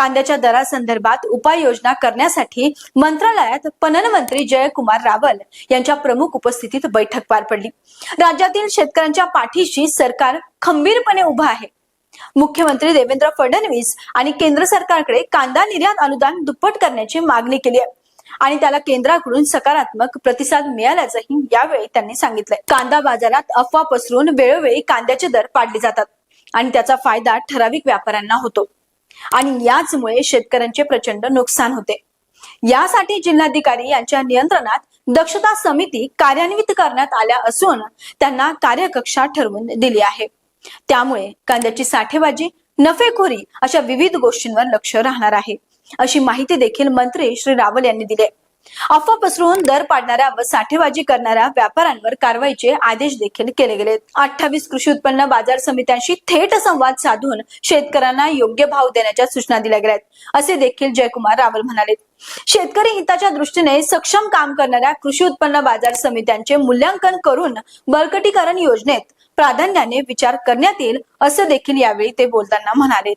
कांद्याच्या दरासंदर्भात उपाययोजना करण्यासाठी मंत्रालयात पणन मंत्री जयकुमार रावल यांच्या प्रमुख उपस्थितीत बैठक पार पडली. राज्यातील शेतकऱ्यांच्या पाठीशी सरकार खंबीरपणे उभं आहे. मुख्यमंत्री देवेंद्र फडणवीस आणि केंद्र सरकारकडे कांदा निर्यात अनुदान दुप्पट करण्याची मागणी केली आहे. आणि त्याला केंद्राकडून सकारात्मक प्रतिसाद मिळाल्याचंही यावेळी त्यांनी सांगितलंय. कांदा बाजारात अफवा पसरून वेळोवेळी कांद्याचे दर पाडले जातात आणि त्याचा फायदा ठराविक व्यापाऱ्यांना होतो. आणि याचमुळे शेतकऱ्यांचे प्रचंड नुकसान होते. यासाठी जिल्हाधिकारी यांच्या नियंत्रणात दक्षता समिती कार्यान्वित करण्यात आल्या असून त्यांना कार्यकक्षा ठरवून दिली आहे. त्यामुळे कांद्याची साठेबाजी नफेखोरी अशा विविध गोष्टींवर लक्ष राहणार आहे. अशी माहिती देखील मंत्री श्री रावल यांनी दिली अफवा पसरवून दर पाडणाऱ्या व साठेबाजी करणाऱ्या व्यापाऱ्यांवर कारवाईचे आदेश देखील केले गेले अठ्ठावीस कृषी उत्पन्न बाजार समित्यांशी थेट संवाद साधून शेतकऱ्यांना योग्य भाव देण्याच्या सूचना दिल्या गेल्या आहेत असे देखील जयकुमार रावल म्हणाले. शेतकरी हिताच्या दृष्टीने सक्षम काम करणाऱ्या कृषी उत्पन्न बाजार समित्यांचे मूल्यांकन करून बळकटीकरण योजनेत प्राधान्याने विचार करण्यात येईल असं देखील यावेळी ते बोलताना म्हणाले.